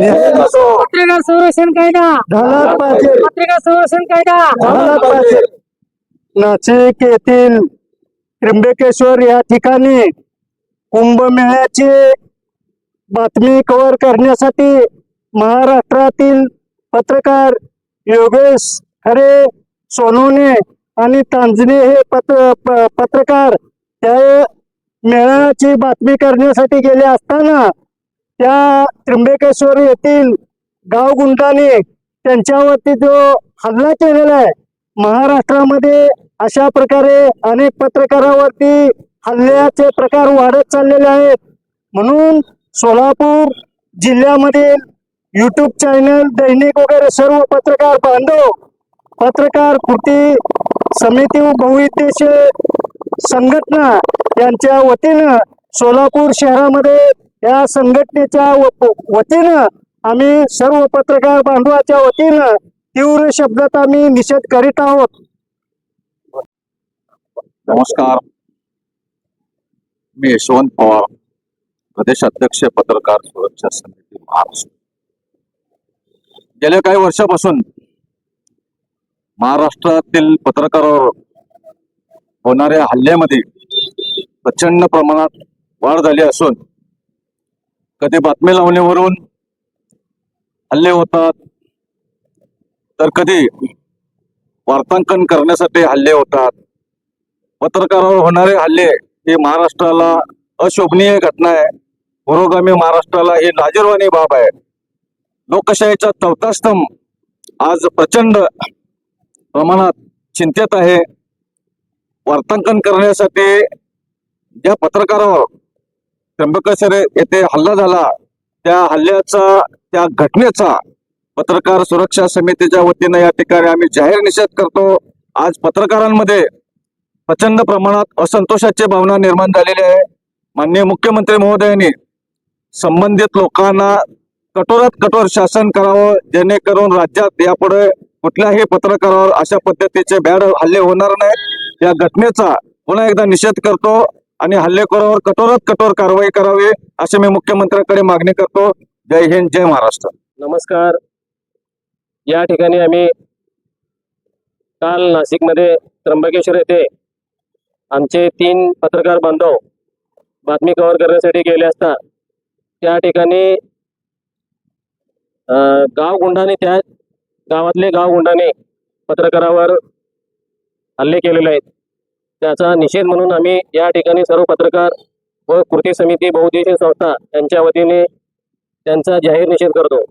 पत्रकार संरक्षण कायदा. पाहिजे पत्रकार संरक्षण कायदा. पाहिजे नाशिक येथील त्र्यंबकेश्वर या ठिकाणी कुंभमेळ्याची बातमी कव्हर करण्यासाठी महाराष्ट्रातील पत्रकार योगेश खरे सोनवणे आणि तांजणे हे पत्र पत्रकार त्या मेळ्याची बातमी करण्यासाठी गेले असताना त्या त्र्यंबकेश्वर येथील गाव गुंडाने त्यांच्यावरती जो हल्ला केलेला आहे महाराष्ट्रामध्ये अशा प्रकारे अनेक पत्रकारावरती हल्ल्याचे प्रकार वाढत चाललेले आहेत. म्हणून सोलापूर जिल्ह्यामधील युट्यूब चॅनल दैनिक वगैरे सर्व पत्रकार बांधव पत्रकार कृती समिती व बहुउद्देशीय संघटना यांच्या वतीनं सोलापूर शहरामध्ये या संघटनेच्या व- वतीनं आम्ही सर्व पत्रकार बांधवाच्या वतीनं तीव्र शब्दात आम्ही निषेध करीत आहोत. नमस्कार. मी यशवंत पवार प्रदेश अध्यक्ष पत्रकार सुरक्षा समिती महाराष्ट्र. गेल्या काही वर्षापासून महाराष्ट्रातील पत्रकारावर होणाऱ्या हल्ल्यामध्ये प्रचंड प्रमाणात वाढ झाली असून कधी बातमी लावण्यावरून हल्ले होतात तर कधी वार्तांकन करण्यासाठी हल्ले होतात. पत्रकारावर होणारे हल्ले हे महाराष्ट्राला अशोभनीय घटना आहे. पुरोगामी महाराष्ट्राला ही लाजीरवाणी बाब आहे. लोकशाहीचा चौथा स्तंभ आज प्रचंड प्रमाणात चिंतेत आहे. वार्तांकन करण्यासाठी ज्या पत्रकारावर त्र्यंबकेश्वर येथे हल्ला झाला. त्या हल्ल्याचा त्या घटनेचा पत्रकार सुरक्षा समितीच्या वतीनं या ठिकाणी आम्ही जाहीर निषेध करतो. आज पत्रकारांमध्ये प्रचंड प्रमाणात असंतोषाची भावना निर्माण झालेली आहे. माननीय मुख्यमंत्री महोदयांनी संबंधित लोकांना कठोरात कठोर शासन करावं जेणेकरून राज्यात यापुढे कुठल्याही पत्रकारावर अशा पद्धतीचे बॅड हल्ले होणार नाहीत. या घटनेचा पुन्हा एकदा निषेध करतो. आणि हल्लेखोरावर कठोरात कठोर कारवाई करावी असे मी मुख्यमंत्र्यांकडे मागणी करतो. जय हिंद जय महाराष्ट्र. नमस्कार. या ठिकाणी आम्ही काल नाशिकमध्ये त्र्यंबकेश्वर येथे आमचे तीन पत्रकार बांधव बातमी कव्हर करण्यासाठी गेले असता त्या ठिकाणी गावगुंडाने त्या गावातले गावगुंडाने पत्रकारावर हल्ले केलेले आहेत. त्याचा निषेध म्हणून आम्ही या ठिकाणी सर्व पत्रकार व कृती समिती बहुउद्देशीय संस्था यांच्या वतीने त्यांचा जाहीर निषेध करतो.